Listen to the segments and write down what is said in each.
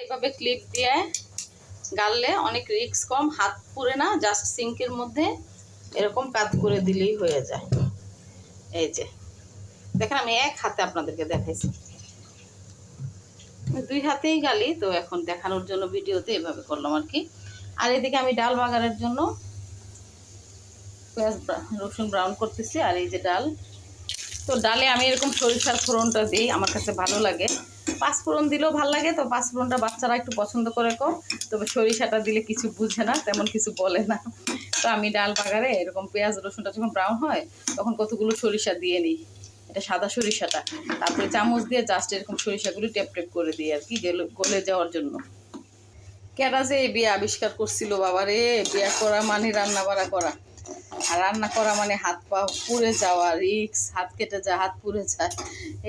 এইভাবে ক্লিপ দিয়ে গাললে অনেক রিক্স কম, হাত পুড়ে না জাস্ট সিঙ্কের মধ্যে এরকম কাজ করে দিলেই হয়ে যায়। এই যে, দেখেন আমি এক হাতে আপনাদেরকে দেখাইছি। দুই হাতেই গালি, তো এখন দেখানোর জন্য ভিডিওতে এভাবে করলাম আর কি। আর এদিকে আমি ডাল বাগারের জন্য পেঁয়াজ রসুন ব্রাউন করতেছি, আর এই যে ডাল। তো ডালে আমি এরকম সরিষার ফোড়নটা দিই, আমার কাছে ভালো লাগে। পাঁচ ফোড়ন দিলেও ভালো লাগে, তো পাঁচ ফোড়নটা বাচ্চারা একটু পছন্দ করে কম। তবে সরিষাটা দিলে কিছু বুঝে না, তেমন কিছু বলে না। তো আমি ডাল বাগারে এরকম পেঁয়াজ, রসুনটা যখন ব্রাউন হয়, তখন কতগুলো সরিষা দিয়ে নিই। এটা সাদা সরিষাটা। তারপরে চামচ দিয়ে জাস্ট এরকম সরিষাগুলি টেপ টেপ করে দিই আর কি, গেলে- যাওয়ার জন্য। কেরা যে বিয়ে আবিষ্কার করছিল বাবা রে বিয়ে করা মানে রান্না বাড়া করা। আর রান্না করা মানে হাত পা পুড়ে যাওয়া, রিক্স, হাত কেটে যায়, হাত পুড়ে যায়।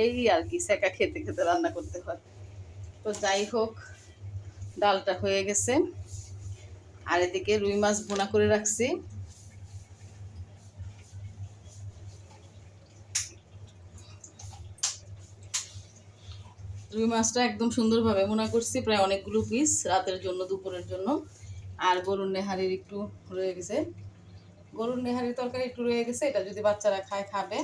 এই আর কি সেকা খেতে খেতে রান্না করতে হয়। তো যাই হোক, ডালটা হয়ে গেছে। আর এদিকে রুই মাছ বোনা করে রাখছি। রুই মাছটা একদম সুন্দরভাবে মোনা করছি, প্রায় অনেকগুলো পিস রাতের জন্য, দুপুরের জন্য। আর গরুর নেহারির একটু রয়ে গেছে। গরুর নেহারি তরকারি একটু রয়ে গেছে, এটা যদি বাচ্চারা খায়, খাবে।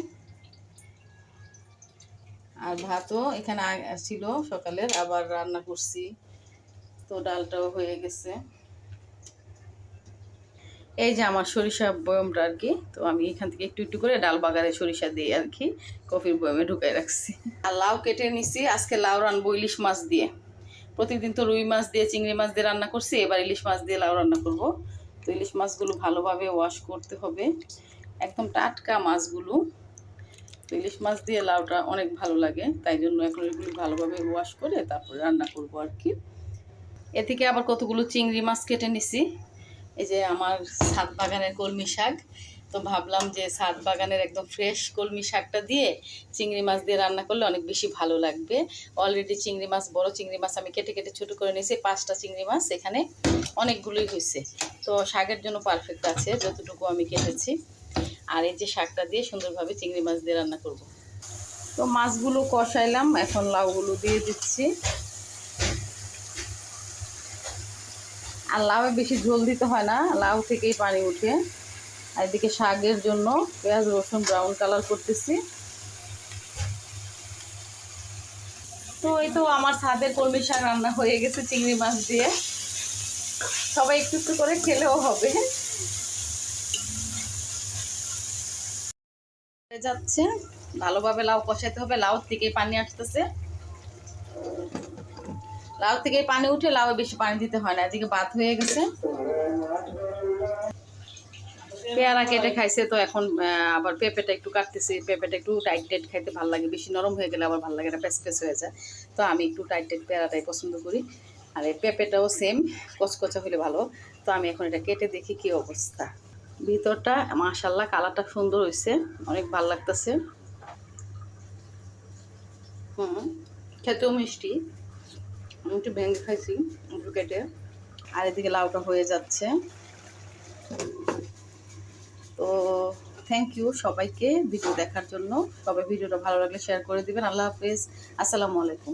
আর ভাতও এখানে ছিল সকালের, আবার রান্না করছি। তো ডালটাও হয়ে গেছে। এই যে আমার সরিষা বয়মটা আর কি, তো আমি এখান থেকে একটু একটু করে ডাল বাগারে সরিষা দিয়ে আর কি কফির বয়মে ঢুকাই রাখছি। আর লাউ কেটে নিছি, আজকে লাউ রানবো ইলিশ মাছ দিয়ে। প্রতিদিন তো রুই মাছ দিয়ে, চিংড়ি মাছ দিয়ে রান্না করছি, এবার ইলিশ মাছ দিয়ে লাউ রান্না করব। তো ইলিশ মাছগুলো ভালোভাবে ওয়াশ করতে হবে। একদম টাটকা মাছগুলো। তো ইলিশ মাছ দিয়ে লাউটা অনেক ভালো লাগে, তাই জন্য এখন এগুলো ভালোভাবে ওয়াশ করে তারপর রান্না করব আর কি। এ থেকে আবার কতগুলো চিংড়ি মাছ কেটে নিছি। এই যে আমার ছাদ বাগানের কলমি শাক। তো ভাবলাম যে ছাদ বাগানের একদম ফ্রেশ কলমি শাকটা দিয়ে চিংড়ি মাছ দিয়ে রান্না করলে অনেক বেশি ভালো লাগবে। অলরেডি চিংড়ি মাছ, বড় চিংড়ি মাছ আমি কেটে কেটে ছোট করে নিয়েছি, পাঁচটা চিংড়ি মাছ এখানে অনেকগুলোই হয়েছে। তো শাকের জন্য পারফেক্ট আছে, যতটুকু আমি কেটেছি। আর এই যে শাকটা দিয়ে সুন্দরভাবে চিংড়ি মাছ দিয়ে রান্না করব। তো মাছগুলো কষাইলাম, এখন লাউগুলো দিয়ে দিচ্ছি। আর লাউয়ে বেশি ঝোল দিতে হয় না, লাউ থেকেই পানি উঠে। আর এদিকে শাকের জন্য পেঁয়াজ, রসুন ব্রাউন কালার করতেছি। তো এই তো আমার ছাদের কলমি শাক রান্না হয়ে গেছে চিংড়ি মাছ দিয়ে। সবাই একটু একটু করে খেলেও হবে। যাচ্ছে। ভালোভাবে লাউ কষাতে হবে। লাউ থেকে পানি আসতেছে। লাউ থেকে পানি উঠে লাউ বেশি পানি দিতে হয় না। এদিকে ভাত হয়ে গেছে। পেয়ারা কেটে খাইছে তো এখন আবার পেঁপেটা একটু কাটতেছি। পেঁপেটা একটু টাইট টাইট খাইতে ভালো লাগে। বেশি নরম হয়ে গেলে আবার ভালো লাগে না পেস হয়ে যায়। তো আমি একটু টাইট টাইট পেয়ারাটাই পছন্দ করি। আর এই পেঁপেটাও সেম কচকচা হলে ভালো। তো আমি এখন এটা কেটে দেখি কি অবস্থা। ভিতরটা মাশাল্লাহ কালারটা সুন্দর হয়েছে অনেক ভালো লাগতেছে। হুম, খেতেও মিষ্টি। আমি একটু ভেঙে খাইছি কেটে। আর এদিকে লাউটা হয়ে যাচ্ছে। তো থ্যাংক ইউ সবাইকে ভিডিও দেখার জন্য। সবাই ভিডিওটা ভালো লাগলে শেয়ার করে দিবেন। আল্লাহ হাফেজ। আসসালামু আলাইকুম।